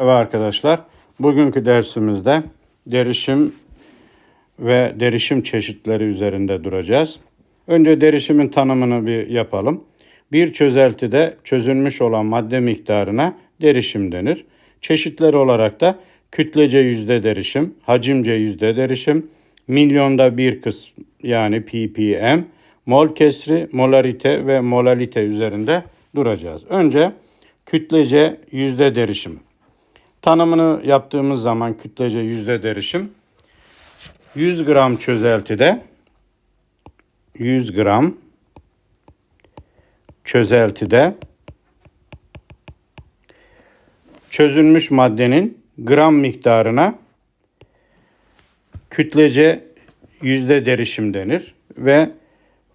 Merhaba arkadaşlar. Bugünkü dersimizde derişim ve derişim çeşitleri üzerinde duracağız. Önce derişimin tanımını bir yapalım. Bir çözeltide çözülmüş olan madde miktarına derişim denir. Çeşitleri olarak da kütlece yüzde derişim, hacimce yüzde derişim, milyonda bir kısım yani ppm, mol kesri, molarite ve molalite üzerinde duracağız. Önce kütlece yüzde derişim. Tanımını yaptığımız zaman kütlece yüzde derişim. 100 gram çözeltide 100 gram çözeltide çözülmüş maddenin gram miktarına kütlece yüzde derişim denir ve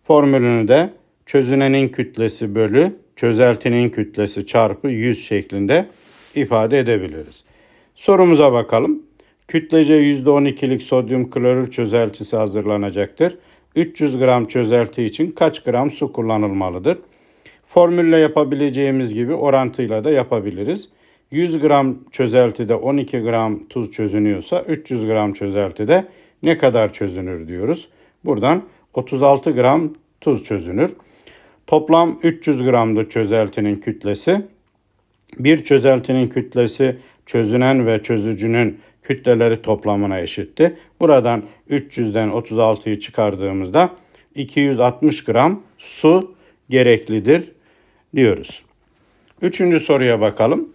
formülünü de çözünenin kütlesi bölü çözeltinin kütlesi çarpı 100 şeklinde ifade edebiliriz. Sorumuza bakalım. Kütlece %12'lik sodyum klorür çözeltisi hazırlanacaktır. 300 gram çözelti için kaç gram su kullanılmalıdır? Formülle yapabileceğimiz gibi orantıyla da yapabiliriz. 100 gram çözeltide 12 gram tuz çözünüyorsa 300 gram çözeltide ne kadar çözünür diyoruz. Buradan 36 gram tuz çözünür. Toplam 300 gramdı çözeltinin kütlesi. Bir çözeltinin kütlesi çözünen ve çözücünün kütleleri toplamına eşitti. Buradan 300'den 36'yı çıkardığımızda 260 gram su gereklidir diyoruz. Üçüncü soruya bakalım.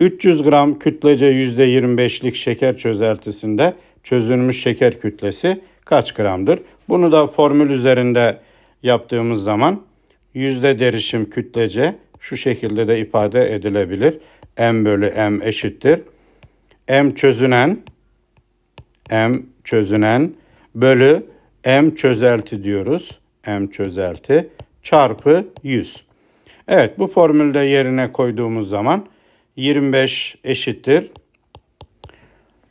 300 gram kütlece %25'lik şeker çözeltisinde çözülmüş şeker kütlesi kaç gramdır? Bunu da formül üzerinde yaptığımız zaman yüzde derişim kütlece şu şekilde de ifade edilebilir. M bölü M eşittir. M çözünen M çözünen bölü M çözelti diyoruz. M çözelti çarpı 100. Evet bu formülde yerine koyduğumuz zaman 25 eşittir.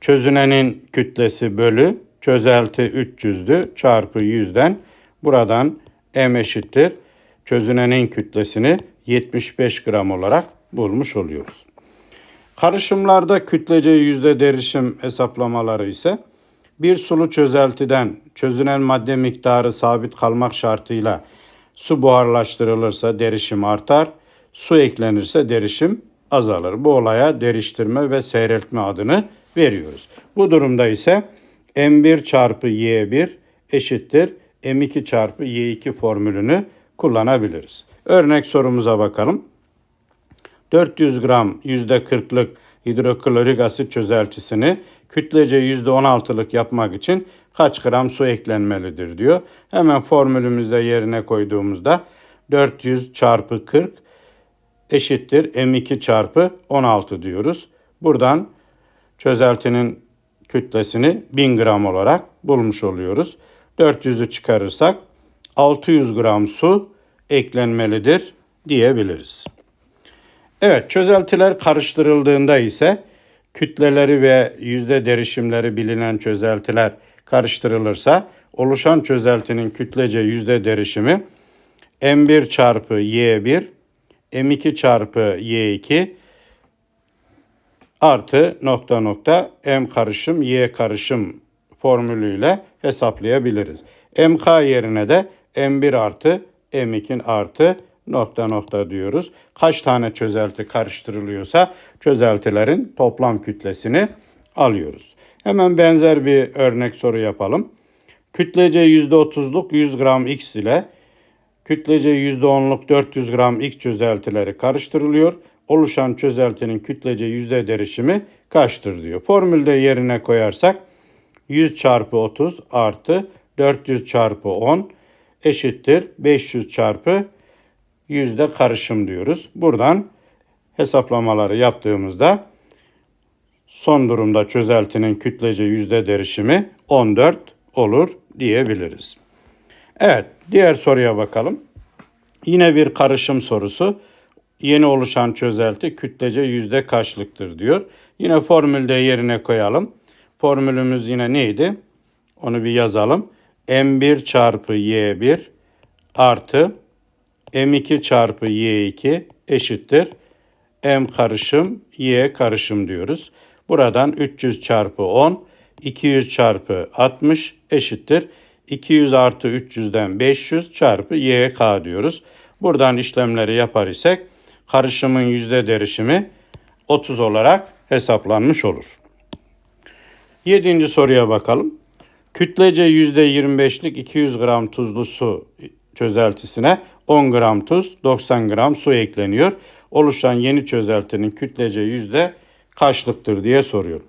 Çözünenin kütlesi bölü çözelti 300'dü çarpı 100'den buradan M eşittir. Çözünenin kütlesini 75 gram olarak bulmuş oluyoruz. Karışımlarda kütlece yüzde derişim hesaplamaları ise bir sulu çözeltiden çözünen madde miktarı sabit kalmak şartıyla su buharlaştırılırsa derişim artar, su eklenirse derişim azalır. Bu olaya deriştirme ve seyreltme adını veriyoruz. Bu durumda ise M1 çarpı Y1 eşittir M2 çarpı Y2 formülünü kullanabiliriz. Örnek sorumuza bakalım. 400 gram %40'lık hidroklorik asit çözeltisini kütlece %16'lık yapmak için kaç gram su eklenmelidir diyor. Hemen formülümüzde yerine koyduğumuzda 400 çarpı 40 eşittir M2 çarpı 16 diyoruz. Buradan çözeltinin kütlesini 1000 gram olarak bulmuş oluyoruz. 400'ü çıkarırsak 600 gram su eklenmelidir diyebiliriz. Evet çözeltiler karıştırıldığında ise kütleleri ve yüzde derişimleri bilinen çözeltiler karıştırılırsa oluşan çözeltinin kütlece yüzde derişimi M1 çarpı Y1 M2 çarpı Y2 artı nokta nokta M karışım Y karışım formülüyle hesaplayabiliriz. MK yerine de M1 artı M2 artı nokta nokta diyoruz. Kaç tane çözelti karıştırılıyorsa çözeltilerin toplam kütlesini alıyoruz. Hemen benzer bir örnek soru yapalım. Kütlece %30'luk 100 gram X ile kütlece %10'luk 400 gram X çözeltileri karıştırılıyor. Oluşan çözeltinin kütlece yüzde derişimi kaçtır diyor. Formülde yerine koyarsak 100 çarpı 30 artı 400 çarpı 10 eşittir 500 çarpı yüzde karışım diyoruz. Buradan hesaplamaları yaptığımızda son durumda çözeltinin kütlece yüzde derişimi 14 olur diyebiliriz. Evet, diğer soruya bakalım. Yine bir karışım sorusu. Yeni oluşan çözelti kütlece yüzde kaçlıktır diyor. Yine formülde yerine koyalım. Formülümüz yine neydi? Onu bir yazalım. M1 çarpı Y1 artı M2 çarpı Y2 eşittir. M karışım Y karışım diyoruz. Buradan 300 çarpı 10 200 çarpı 60 eşittir. 200 artı 300'den 500 çarpı YK diyoruz. Buradan işlemleri yapar isek karışımın yüzde derişimi 30 olarak hesaplanmış olur. Yedinci soruya bakalım. Kütlece %25'lik 200 gram tuzlu su çözeltisine 10 gram tuz, 90 gram su ekleniyor. Oluşan yeni çözeltinin kütlece yüzde kaçlıktır diye soruyor.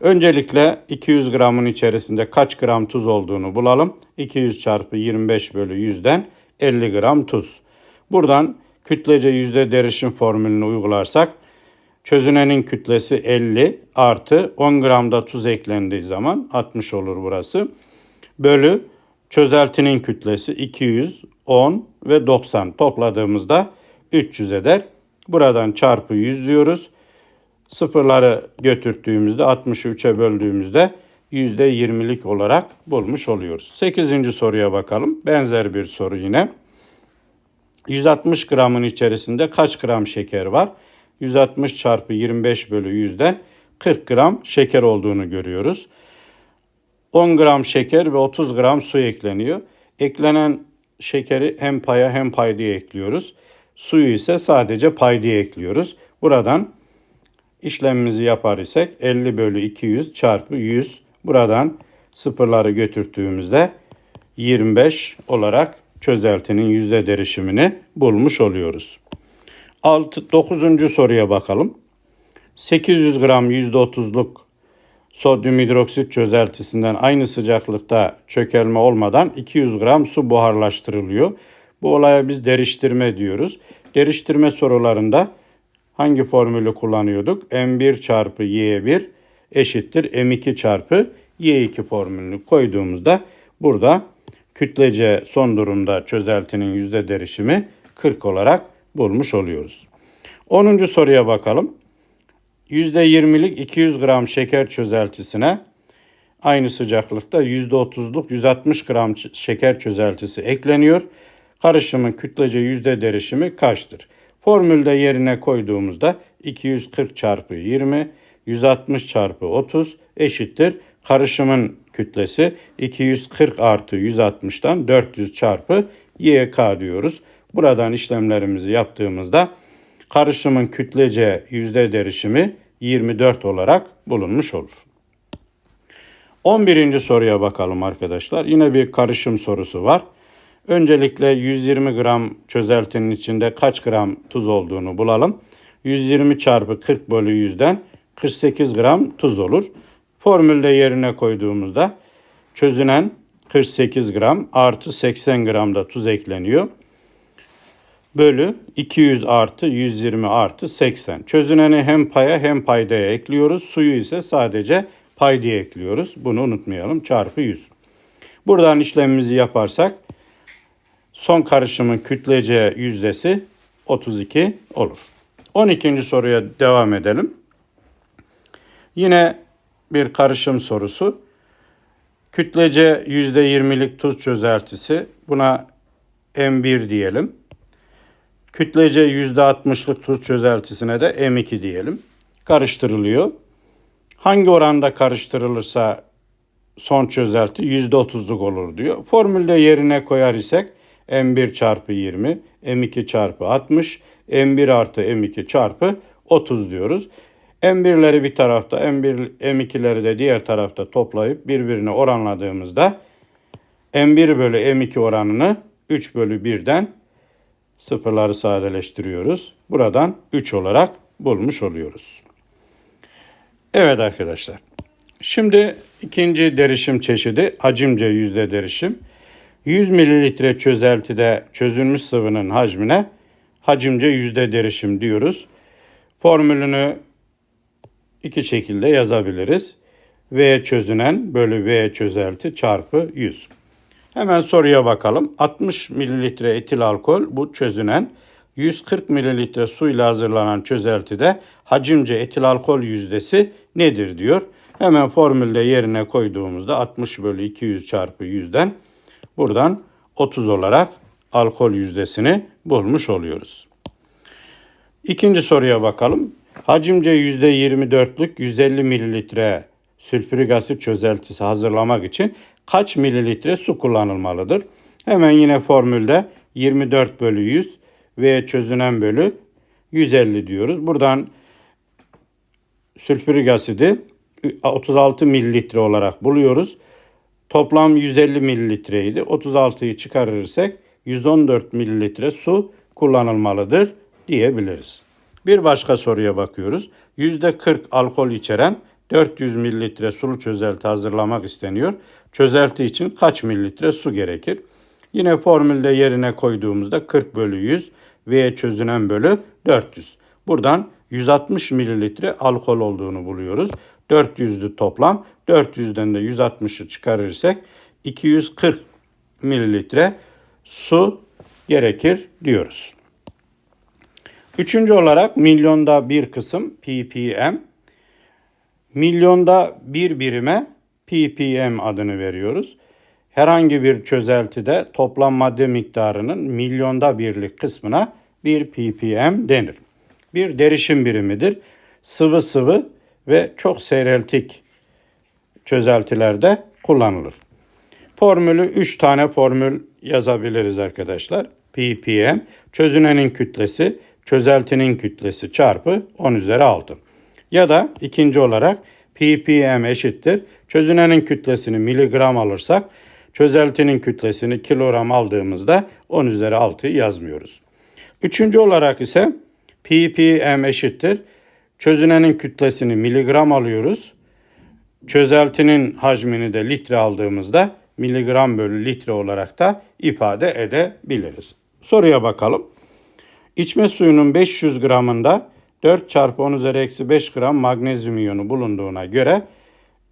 Öncelikle 200 gramın içerisinde kaç gram tuz olduğunu bulalım. 200 çarpı 25 bölü 100'den 50 gram tuz. Buradan kütlece yüzde derişim formülünü uygularsak çözünenin kütlesi 50 artı 10 gram da tuz eklendiği zaman 60 olur burası. Bölü çözeltinin kütlesi 200, 10 ve 90 topladığımızda 300 eder. Buradan çarpı 100 diyoruz. Sıfırları götürttüğümüzde 60'ı 3'e böldüğümüzde %20'lik olarak bulmuş oluyoruz. 8. soruya bakalım. Benzer bir soru yine. 160 gramın içerisinde kaç gram şeker var? 160 çarpı 25 bölü 100'den 40 gram şeker olduğunu görüyoruz. 10 gram şeker ve 30 gram su ekleniyor. Eklenen şekeri hem paya hem paydaya ekliyoruz. Suyu ise sadece paydaya ekliyoruz. Buradan işlemimizi yapar isek 50 bölü 200 çarpı 100 buradan sıfırları götürttüğümüzde 25 olarak çözeltinin yüzde derişimini bulmuş oluyoruz. 6, 9. soruya bakalım. 800 gram %30'luk sodyum hidroksit çözeltisinden aynı sıcaklıkta çökelme olmadan 200 gram su buharlaştırılıyor. Bu olaya biz deriştirme diyoruz. Deriştirme sorularında hangi formülü kullanıyorduk? M1 çarpı Y1 eşittir M2 çarpı Y2 formülünü koyduğumuzda burada kütlece son durumda çözeltinin yüzde derişimi 40 olarak bulmuş oluyoruz. 10. soruya bakalım. %20'lik 200 gram şeker çözeltisine aynı sıcaklıkta %30'luk 160 gram şeker çözeltisi ekleniyor. Karışımın kütlece yüzde derişimi kaçtır? Formülde yerine koyduğumuzda 240 çarpı 20, 160 çarpı 30 eşittir. Karışımın kütlesi 240 artı 160'tan 400 çarpı YK diyoruz. Buradan işlemlerimizi yaptığımızda karışımın kütlece yüzde derişimi 24 olarak bulunmuş olur. 11. soruya bakalım arkadaşlar. Yine bir karışım sorusu var. Öncelikle 120 gram çözeltinin içinde kaç gram tuz olduğunu bulalım. 120 çarpı 40 bölü 100'den 48 gram tuz olur. Formülde yerine koyduğumuzda çözünen 48 gram artı 80 gram da tuz ekleniyor. Bölü 200 artı 120 artı 80. Çözüneni hem paya hem paydaya ekliyoruz. Suyu ise sadece paydaya ekliyoruz. Bunu unutmayalım. Çarpı 100. Buradan işlemimizi yaparsak son karışımın kütlece yüzdesi 32 olur. 12. soruya devam edelim. Yine bir karışım sorusu. Kütlece %20'lik tuz çözeltisi. Buna M1 diyelim. Kütlece %60'lık tuz çözeltisine de M2 diyelim. Karıştırılıyor. Hangi oranda karıştırılırsa son çözelti %30'luk olur diyor. Formülde yerine koyar isek M1 çarpı 20, M2 çarpı 60, M1 artı M2 çarpı 30 diyoruz. M1'leri bir tarafta, M1, M2'leri de diğer tarafta toplayıp birbirine oranladığımızda M1 bölü M2 oranını 3 bölü 1'den sıfırları sadeleştiriyoruz. Buradan 3 olarak bulmuş oluyoruz. Evet arkadaşlar. Şimdi ikinci derişim çeşidi hacimce yüzde derişim. 100 mililitre çözeltide çözülmüş sıvının hacmine hacimce yüzde derişim diyoruz. Formülünü iki şekilde yazabiliriz. V çözünen bölü V çözelti çarpı 100. Hemen soruya bakalım. 60 mililitre etil alkol bu çözünen 140 mililitre suyla hazırlanan çözeltide hacimce etil alkol yüzdesi nedir diyor. Hemen formülde yerine koyduğumuzda 60 bölü 200 çarpı 100'den buradan 30 olarak alkol yüzdesini bulmuş oluyoruz. İkinci soruya bakalım. Hacimce %24'lük 150 mililitre sülfürik asit çözeltisi hazırlamak için kaç mililitre su kullanılmalıdır? Hemen yine formülde 24 bölü 100 ve çözünen bölü 150 diyoruz. Buradan sülfürik asidi 36 mililitre olarak buluyoruz. Toplam 150 mililitreydi. 36'yı çıkarırsak 114 mililitre su kullanılmalıdır diyebiliriz. Bir başka soruya bakıyoruz. %40 alkol içeren 400 mililitre sulu çözelti hazırlamak isteniyor. Çözelti için kaç mililitre su gerekir? Yine formülde yerine koyduğumuzda 40 bölü 100 ve çözünen bölü 400. Buradan 160 mililitre alkol olduğunu buluyoruz. 400'lü toplam. 400'den de 160'ı çıkarırsak 240 mililitre su gerekir diyoruz. Üçüncü olarak milyonda bir kısım ppm. Milyonda bir birime ppm adını veriyoruz. Herhangi bir çözeltide toplam madde miktarının milyonda birlik kısmına bir ppm denir. Bir derişim birimidir. Sıvı sıvı ve çok seyreltik çözeltilerde kullanılır. Formülü 3 tane formül yazabiliriz arkadaşlar. ppm çözünenin kütlesi çözeltinin kütlesi çarpı 10 üzeri 6. Ya da ikinci olarak ppm eşittir. Çözünenin kütlesini miligram alırsak çözeltinin kütlesini kilogram aldığımızda 10 üzeri 6'yı yazmıyoruz. Üçüncü olarak ise ppm eşittir. Çözünenin kütlesini miligram alıyoruz. Çözeltinin hacmini de litre aldığımızda miligram bölü litre olarak da ifade edebiliriz. Soruya bakalım. İçme suyunun 500 gramında 4 çarpı 10 üzeri eksi 5 gram magnezyum iyonu bulunduğuna göre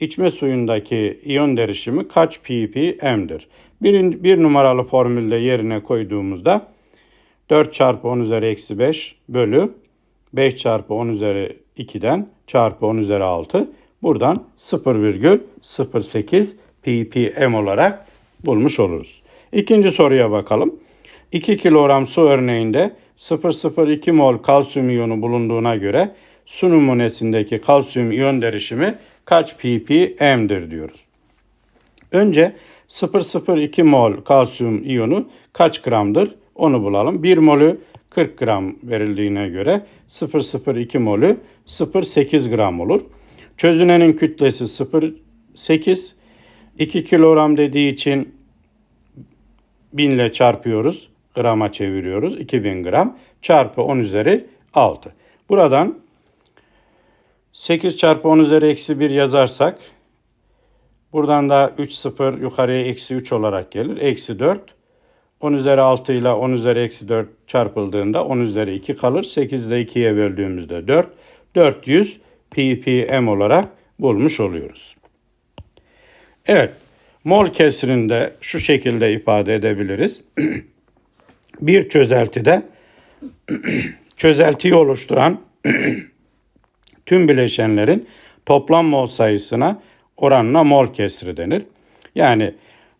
içme suyundaki iyon derişimi kaç ppm'dir? Bir, bir numaralı formülde yerine koyduğumuzda 4 çarpı 10 üzeri eksi 5 bölü 5 çarpı 10 üzeri 2'den çarpı 10 üzeri 6 buradan 0,08 ppm olarak bulmuş oluruz. İkinci soruya bakalım. 2 kilogram su örneğinde 0,02 mol kalsiyum iyonu bulunduğuna göre su numunesindeki kalsiyum iyon derişimi kaç ppm'dir diyoruz. Önce 0,02 mol kalsiyum iyonu kaç gramdır onu bulalım. 1 molü 40 gram verildiğine göre 0,02 molü 0,8 gram olur. Çözünenin kütlesi 0,8 2 kilogram dediği için 1000 ile çarpıyoruz grama çeviriyoruz. 2000 gram çarpı 10 üzeri 6. Buradan 8 çarpı 10 üzeri eksi 1 yazarsak buradan da 3 0 yukarıya eksi 3 olarak gelir. Eksi 4. 10 üzeri 6 ile 10 üzeri eksi 4 çarpıldığında 10 üzeri 2 kalır. 8 ile 2'ye böldüğümüzde 4. 400 ppm olarak bulmuş oluyoruz. Evet, mol kesrinde şu şekilde ifade edebiliriz. bir çözeltide çözeltiyi oluşturan tüm bileşenlerin toplam mol sayısına oranına mol kesri denir. Yani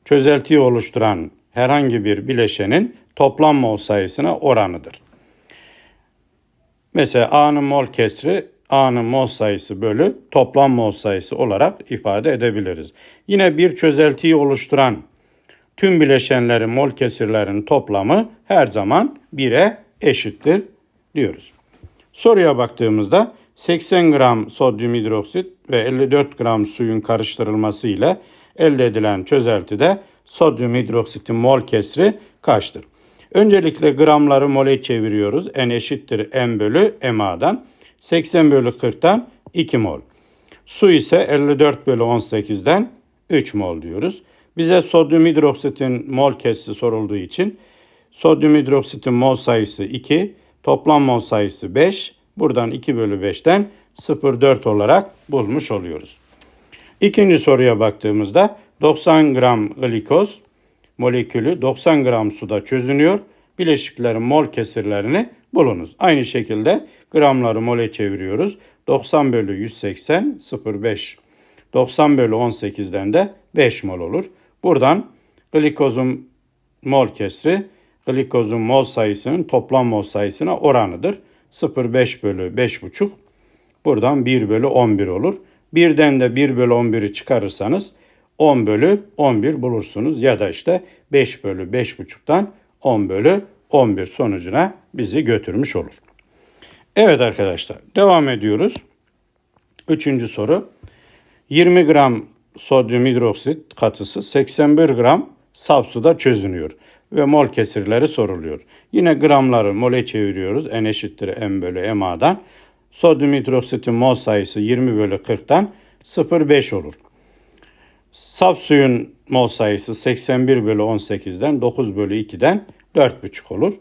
çözeltiyi oluşturan herhangi bir bileşenin toplam mol sayısına oranıdır. Mesela A'nın mol kesri A'nın mol sayısı bölü toplam mol sayısı olarak ifade edebiliriz. Yine bir çözeltiyi oluşturan tüm bileşenlerin mol kesirlerin toplamı her zaman 1'e eşittir diyoruz. Soruya baktığımızda 80 gram sodyum hidroksit ve 54 gram suyun karıştırılması ile elde edilen çözeltide sodyum hidroksitin mol kesri kaçtır? Öncelikle gramları mole çeviriyoruz. N eşittir M bölü MA'dan. 80 bölü 40'tan 2 mol. Su ise 54 bölü 18'den 3 mol diyoruz. Bize sodyum hidroksitin mol kesri sorulduğu için sodyum hidroksitin mol sayısı 2, toplam mol sayısı 5. Buradan 2 bölü 5'ten 0,4 olarak bulmuş oluyoruz. İkinci soruya baktığımızda 90 gram glikoz molekülü 90 gram suda çözünüyor. Bileşiklerin mol kesirlerini bulunuz. Aynı şekilde gramları mole çeviriyoruz. 90 bölü 180 0,5. 90 bölü 18'den de 5 mol olur. Buradan glikozun mol kesri glikozun mol sayısının toplam mol sayısına oranıdır. 0,5 bölü 5,5 buradan 1 bölü 11 olur. Birden de 1 bölü 11'i çıkarırsanız 10 bölü 11 bulursunuz. Ya da işte 5 bölü 5,5'tan 10 bölü 11 sonucuna bizi götürmüş olur. Evet arkadaşlar devam ediyoruz. Üçüncü soru. 20 gram sodyum hidroksit katısı 81 gram saf suda çözünüyor ve mol kesirleri soruluyor. Yine gramları mole çeviriyoruz. N eşittir M bölü MA'dan. Sodyum hidroksitin mol sayısı 20 bölü 40'tan 0,5 olur. Saf suyun mol sayısı 81 bölü 18'den 9 bölü 2'den 4,5 olur.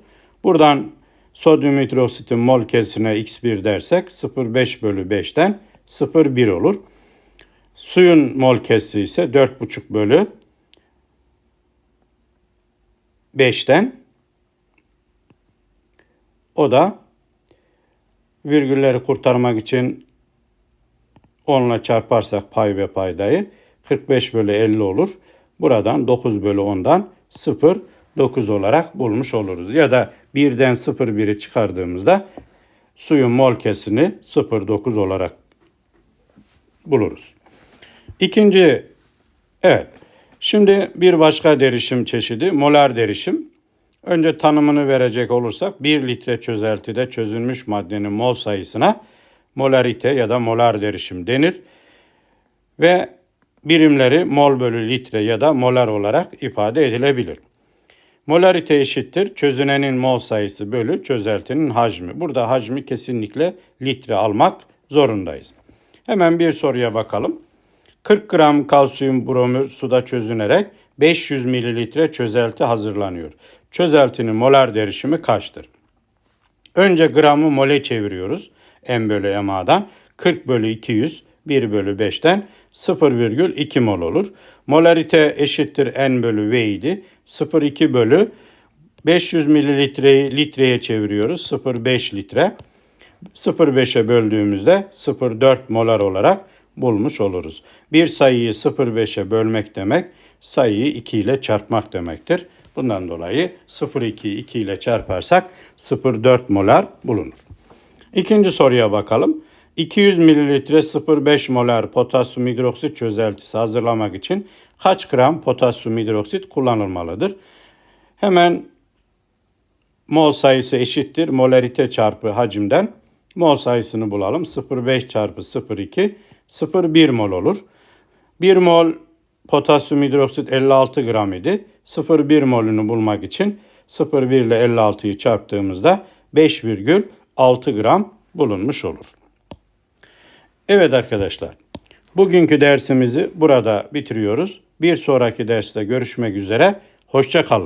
Buradan sodyum hidroksitin mol kesirine x1 dersek 0,5 bölü 5'ten 0,1 olur. Suyun mol kesri ise 4,5 bölü 5'ten o da virgülleri kurtarmak için 10 ile çarparsak pay ve paydayı 45 bölü 50 olur. Buradan 9 bölü 10'dan 0 9 olarak bulmuş oluruz. Ya da 1'den 0 1'i çıkardığımızda suyun mol kesini 0,9 olarak buluruz. İkinci, evet. Şimdi bir başka derişim çeşidi molar derişim. Önce tanımını verecek olursak 1 litre çözeltide çözülmüş maddenin mol sayısına molarite ya da molar derişim denir. Ve birimleri mol bölü litre ya da molar olarak ifade edilebilir. Molarite eşittir çözünenin mol sayısı bölü çözeltinin hacmi. Burada hacmi kesinlikle litre almak zorundayız. Hemen bir soruya bakalım. 40 gram kalsiyum bromür suda çözünerek 500 mililitre çözelti hazırlanıyor. Çözeltinin molar derişimi kaçtır? Önce gramı mole çeviriyoruz. M bölü MA'dan 40 bölü 200 1 bölü 5'ten 0,2 mol olur. Molarite eşittir N bölü V idi. 0,2 bölü 500 mililitreyi litreye çeviriyoruz. 0,5 litre. 0,5'e böldüğümüzde 0,4 molar olarak bulmuş oluruz. Bir sayıyı 0,5'e bölmek demek sayıyı 2 ile çarpmak demektir. Bundan dolayı 0,2'yi 2 ile çarparsak 0,4 molar bulunur. İkinci soruya bakalım. 200 mililitre 0,5 molar potasyum hidroksit çözeltisi hazırlamak için kaç gram potasyum hidroksit kullanılmalıdır? Hemen mol sayısı eşittir molarite çarpı hacimden mol sayısını bulalım. 0,5 çarpı 0,2 0,1 mol olur. 1 mol potasyum hidroksit 56 gram idi. 0,1 molünü bulmak için 0,1 ile 56'yı çarptığımızda 5,6 gram bulunmuş olur. Evet arkadaşlar. Bugünkü dersimizi burada bitiriyoruz. Bir sonraki derste görüşmek üzere. Hoşça kalın.